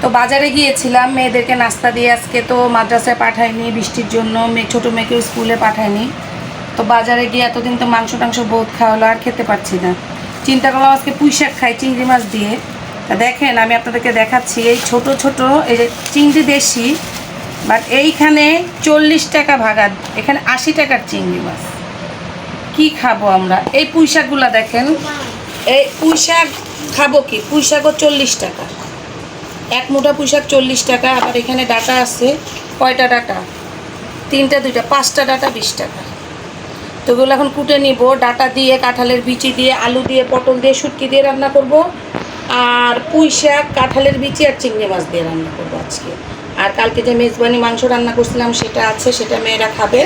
তো বাজারে গিয়েছিলাম, মেয়েদেরকে নাস্তা দিয়ে আজকে তো মাদ্রাসায় পাঠায়নি, বৃষ্টির জন্য মেয়ে ছোটো মেয়েকেও স্কুলে পাঠায়নি। তো বাজারে গিয়ে এতদিন তো মাংস টাংস বহুত খাওয়া হলো আর খেতে পারছি না। চিন্তা করলাম আজকে পুঁই শাক খাই, চিংড়ি মাছ দিয়ে। তা দেখেন, আমি আপনাদেরকে দেখাচ্ছি, এই ছোট ছোট, এই যে চিংড়ি দেশি, বাট এইখানে চল্লিশ টাকা ভাগা এখানে আশি টাকার চিংড়ি মাছ। কি খাব আমরা? এই পুঁই শাকগুলো দেখেন, এই পুঁই শাক খাব কি? পুঁই শাকও চল্লিশ টাকা। এক মুঠা পুঁই শাক চল্লিশ টাকা, আবার এখানে ডাটা আছে কয়টা ডাটা? তিনটা, দুইটা, পাঁচটা ডাটা বিশ টাকা। তো ওগুলো এখন কুটে নিব, ডাটা দিয়ে, কাঁঠালের বিচি দিয়ে, আলু দিয়ে, পটল দিয়ে, শুটকি দিয়ে রান্না করব। আর পুঁই শাক কাঁঠালের বিচি আর চিংড়ি মাছ দিয়ে রান্না করব আজকে। আর কালকে যে মেজবানি মাংস রান্না করছিলাম, সেটা আছে, সেটা মেয়েরা খাবে।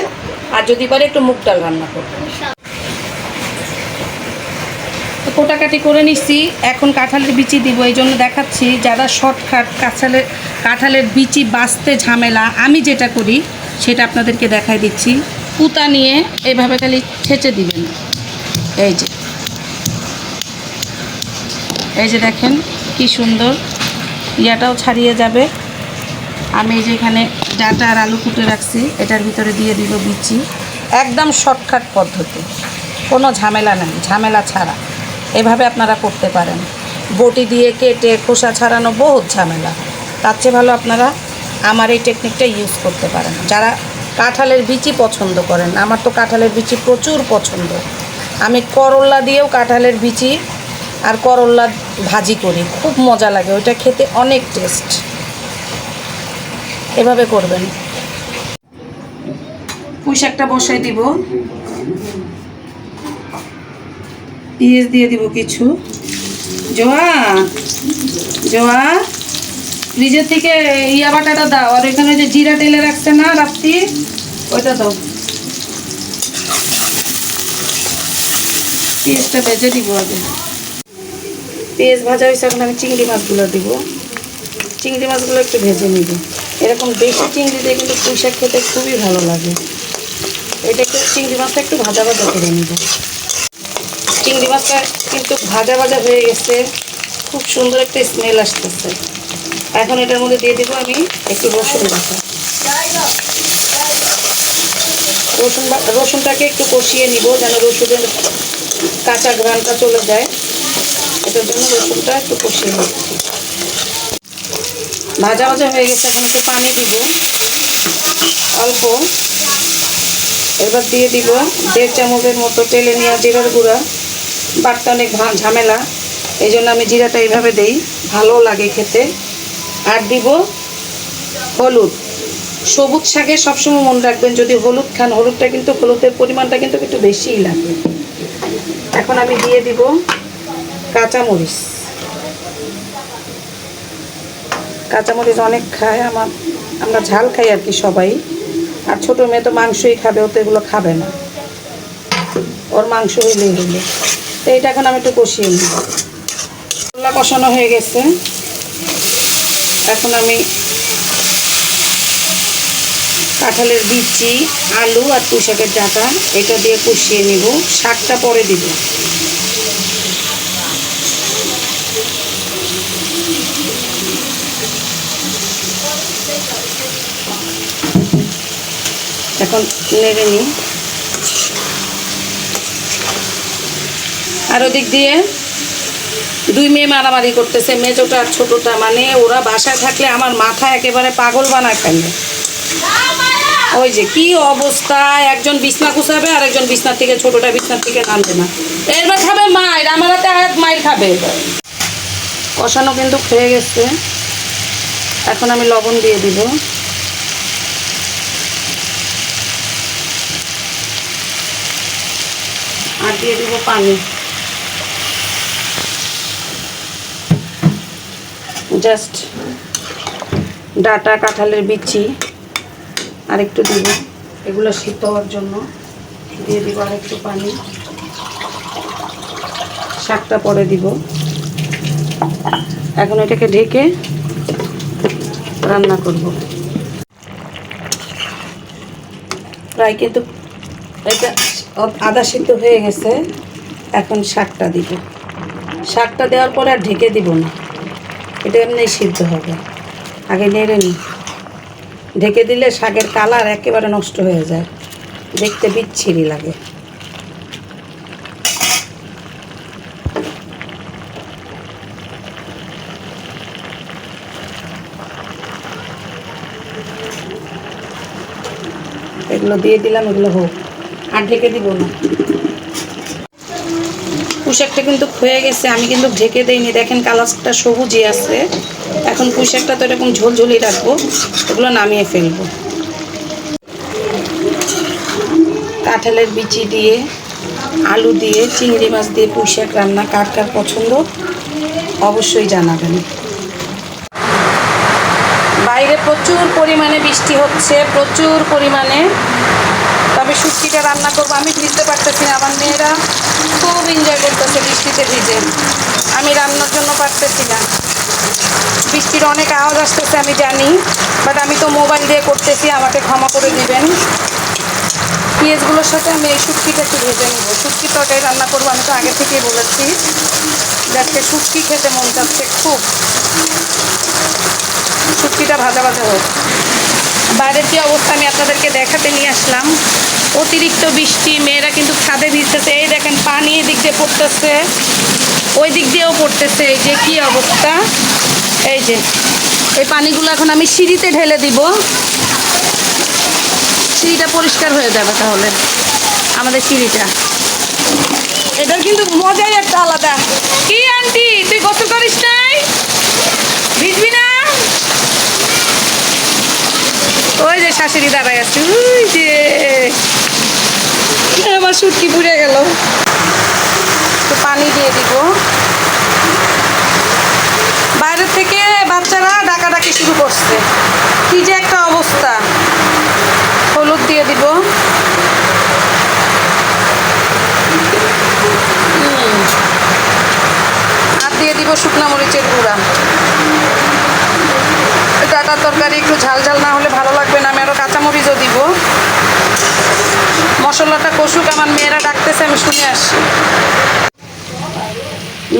আর যদি পারে একটু মুগ ডাল রান্না করব। তো কোটাকাটি করে নিচ্ছি এখন কাঁঠালের বিচি দিব, এই জন্য দেখাচ্ছি যারা শর্টকাট কাঁঠালের কাঁঠালের বিচি বাঁচতে ঝামেলা, আমি যেটা করি সেটা আপনাদেরকে দেখাই দিচ্ছি। পুতা নিয়ে এইভাবে খালি ছেঁচে দিবেন। এই যে। এই যে দেখেন কি সুন্দর, ইয়াটাও ছাড়িয়ে যাবে। আমি এই যে এখানে ডাটা আর আলু কুটে রাখছি, এটার ভিতরে দিয়ে দিব বিচি। একদম শর্টকাট পদ্ধতি, কোনো ঝামেলা নেই, ঝামেলা ছাড়া। এভাবে আপনারা করতে পারেন। বটি দিয়ে কেটে খোসা ছাড়ানো বহুত ঝামেলা। তার চেয়ে ভালো আপনারা আমার এই টেকনিকটা ইউজ করতে পারেন। যারা কাঁঠালের বিচি পছন্দ করেন, আমার তো কাঁঠালের বিচি প্রচুর পছন্দ। আমি করল্লা দিয়েও কাঁঠালের বিচি আর করল্লা ভাজি করি, খুব মজা লাগে, ওইটা খেতে অনেক টেস্ট এভাবে করবেন। পুঁই শাকটা বসাই দিব। পেঁয়াজ দিয়ে দিব কিছু। জোয়া জোয়া, ফ্রিজের থেকে ইয়া বাটাটা দাও। আর এখানে যে জিরা টেলে রাখছে না রাত্রি, ওইটা দাও। পেঁয়াজটা ভেজে দিব আগে। পেঁয়াজ ভাজা হয়েছে, এখন আমি চিংড়ি মাছগুলো দিব। চিংড়ি মাছগুলো একটু ভেজে নিব। এরকম বেশি চিংড়ি দিয়ে কিন্তু পুঁই শাক খেতে খুবই ভালো লাগে। এটা একটু চিংড়ি মাছটা একটু ভাজা ভাজা করে নিব। চিংড়ি মাছটা কিন্তু ভাজা ভাজা হয়ে গেছে। খুব সুন্দর একটা স্মেল আসতেছে। এখন এটার মধ্যে দিয়ে দেবো আমি একটু রসুন বাটা। রসুন রসুনটাকে একটু কষিয়ে নিব যেন রসুনের কাঁচা ঘ্রাণটা চলে যায়। এটার জন্য রসুনটা একটু কষিয়ে নিচ্ছি ভাজা ভাজা হয়ে গেছে, এখন একটু পানি দিব। অল্প। এবার দিয়ে দিব দেড় চামচের মতো তেলে নেওয়া জিরার গুঁড়া। বাটতে অনেক ঝামেলা। এই জন্য আমি জিরাটা এইভাবে দেই, ভালো লাগে খেতে। আর দিব হলুদ। সবুজ শাকে সবসময় মনে রাখবেন, যদি হলুদ খান, হলুদটা কিন্তু, হলুদের পরিমাণটা কিন্তু একটু বেশিই লাগে। এখন আমি দিয়ে দিব কাঁচামরিচ। কাঁচামরিচ অনেক খায় আমার, আমরা ঝাল খাই আর কি সবাই। আর ছোটো মেয়ে তো মাংসই খাবে, ও তো এগুলো খাবে না। ওর মাংস হইলেই হইলে। তো এইটা এখন আমি একটু কষিয়ে নিই। মশলা কষানো হয়ে গেছে। এখন আমি কাঁঠালের বিচি, আলু আর পুঁই শাকের ডাটা এটা দিয়ে কষিয়ে নিব। শাকটা পরে দিব। এখন নেড়ে নিই। আর ওদিক দিয়ে দুই মেয়ে মারামারি করতেছে, মেজোটা আর ছোটোটা। মানে ওরা বাসায় থাকলে আমার মাথা একেবারে পাগল বানায় ফেলে। ওই যে কি অবস্থা? একজন বিছনা কুচাবে আর একজন বিছনার থেকে, ছোটোটা বিছনার থেকে নামবে না। এবার খাবে মায়ের, আমার হাতে হাত, মায়ের খাবে। কষানো কিন্তু খেয়ে গেছে। এখন আমি লবণ দিয়ে দিব। আর দিয়ে দিব পানি। জাস্ট ডাটা কাঁঠালের বিচি। আর একটু দিব। এগুলো সিদ্ধ হওয়ার জন্য। দিয়ে দিব আর একটু পানি। শাকটা পরে দিব। এখন এটাকে ঢেকে রান্না করব। প্রায় কিন্তু এটা আদা সিদ্ধ হয়ে গেছে। এখন শাকটা দিব। শাকটা দেওয়ার পরে আর ঢেকে দিব না। এটা এমনি সিদ্ধ হবে। আগে নেড়ে নিই। ঢেকে দিলে শাকের কালার একেবারে নষ্ট হয়ে যায়। দেখতে বিচ্ছিরি লাগে। এগুলো দিয়ে দিলাম, এগুলো হোক। আর ঢেকে দিব না। পুঁশাকটা কিন্তু হয়ে গেছে, আমি কিন্তু ঢেকে দেইনি। দেখেন কালারটা সবুজই আছে। এখন পুঁশাকটা তো এরকম ঝোলঝুলি রাখব এগুলো নামিয়ে ফেলব। কাঁঠালের বিচি দিয়ে, আলু দিয়ে, চিংড়ি মাছ দিয়ে পুঁশাক রান্না কার কার পছন্দ, অবশ্যই জানাবেন। বাইরে প্রচুর পরিমাণে বৃষ্টি হচ্ছে, প্রচুর পরিমাণে। তবে শুটকিটা রান্না করব, আমি ভিজতে পারতেছি না, আমার মেয়েরা খুব এনজয় করতেছে বৃষ্টিতে ভিজে আমি রান্নার জন্য পারতেছি না। বৃষ্টির অনেক আওয়াজ আসতেছে, আমি জানি বাট আমি তো মোবাইল দিয়ে করতেছি, আমাকে ক্ষমা করে দিবেন। পেঁয়াজগুলোর সাথে আমি এই শুটকিটা একটু ভেজে নেব। শুটকি তরকারি রান্না করব, আমি তো আগে থেকেই বলেছি। আজকে শুটকি খেতে মন চাচ্ছে খুব। শুটকিটা ভাজা ভাজা হোক। বাইরের যে অবস্থা আমি আপনাদেরকে দেখাতে নিয়ে আসলাম। অতিরিক্ত বৃষ্টি, মেয়েরা কিন্তু ছাদে ভিজতেছে। এই দেখেন, পানি এদিক দিয়ে পড়তেছে। ওই দিক দিয়েও পড়তেছে এই যে কি অবস্থা? এই যে এই পানিগুলো এখন আমি সিঁড়িতে ঢেলে দিব। সিঁড়িটা পরিষ্কার হয়ে যাবে তাহলে আমাদের সিঁড়িটা। এটার কিন্তু মজাই একটা আলাদা। কি আন্টি তুই গোসল করিস নাই? ভিজবি না? ওই যে শাশুড়ি দাঁড়ায় আছে ওই যে। আমার সুটকি পুড়ে গেল। একটু পানি দিয়ে দিব। বাইরে থেকে বাচ্চারা ডাকাডাকি শুরু করছে। কি যে একটা অবস্থা। হলুদ দিয়ে দিব। আর দিয়ে দিব শুকনো মরিচের গুঁড়া। ডাটার তরকারি একটু ঝাল ঝাল না হলে ভালো লাগবে না। আমি আরও কাঁচামরিচও দিব। মশলাটা কষুক, আমার মেয়েরা ডাকতেছে, আমি শুনে আসি।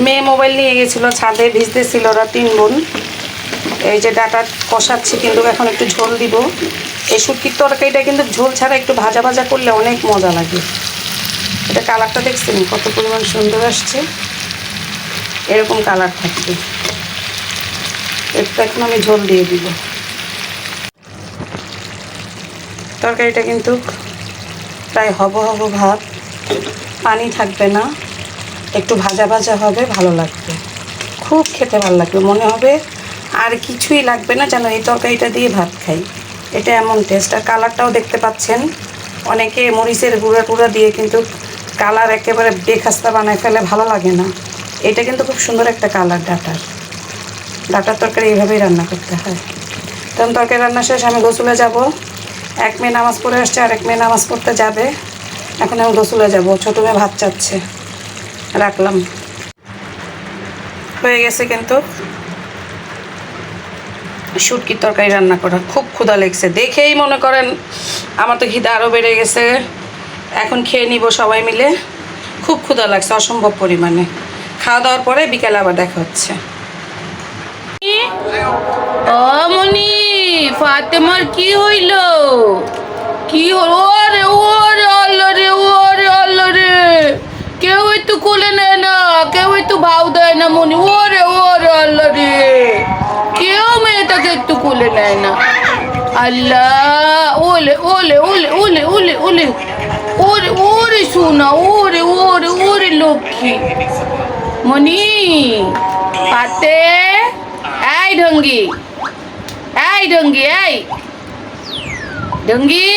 মেয়ে মোবাইল নিয়ে গেছিল, ছাদে ভিজতেছিল ওরা তিন বোন। এই যে ডাটা কষাচ্ছি কিন্তু এখন একটু ঝোল দিব। এই শুটকির তরকারিটা কিন্তু ঝোল ছাড়া একটু ভাজা ভাজা করলে অনেক মজা লাগে। এটা কালারটা দেখছেন? কত পরিমাণ সুন্দর আসছে। এরকম কালার থাকবে। একটু এখন আমি ঝোল দিয়ে দিব। তরকারিটা কিন্তু প্রায় হব হব ভাত পানি থাকবে না। একটু ভাজা ভাজা হবে, ভালো লাগবে। খুব খেতে ভালো লাগবে, মনে হবে আর কিছুই লাগবে না, যেন এই তরকারিটা দিয়ে ভাত খাই। এটা এমন টেস্ট আর কালারটাও দেখতে পাচ্ছেন, অনেকে মরিচের গুঁড়া টুড়া দিয়ে কিন্তু কালার একেবারে বেখাস্তা বানায় ফেলে, ভালো লাগে না। এটা কিন্তু খুব সুন্দর একটা কালার ডাটার। ডাটার তরকারি এইভাবেই রান্না করতে হয়। তখন তরকারি রান্না শেষ, আমি গোসলে যাব। এক মেয়ে নামাজ পড়ে আসছে আর এক মেয়ে নামাজ পড়তে যাবে। এখন আমি গোসলে যাব ছোটো মেয়ে ভাত চাচ্ছে। রাখলাম। হয়ে গেছে কিন্তু। শুটকির তরকারি রান্না করা খুব ক্ষুধা লেগছে। দেখেই মনে করেন আমার তো খিদা আরও বেড়ে গেছে। এখন খেয়ে নিব সবাই মিলে। খুব ক্ষুধা লাগছে, অসম্ভব পরিমাণে। খাওয়া দাওয়ার পরে বিকেলে আবার দেখা হচ্ছে। অমনি ফাতেমার কি হইল? কি হলো একটু কোলে নেয় না, কেউ একটু ভাও দেয় না মনি। ওরে ওরে আল্লাহ রে। কেউ মেয়েটাকে একটু কোলে নেয় না। আল্লাহ, ওলে ওলে ওলে ওলে ওলে ওলে। ওরে ওরে সোনা, ওরে ওরে ওরে লক্ষ্মী। মনি পাতে। এই ঢঙ্গি এই ঢঙ্গি এই। ঢঙ্গি।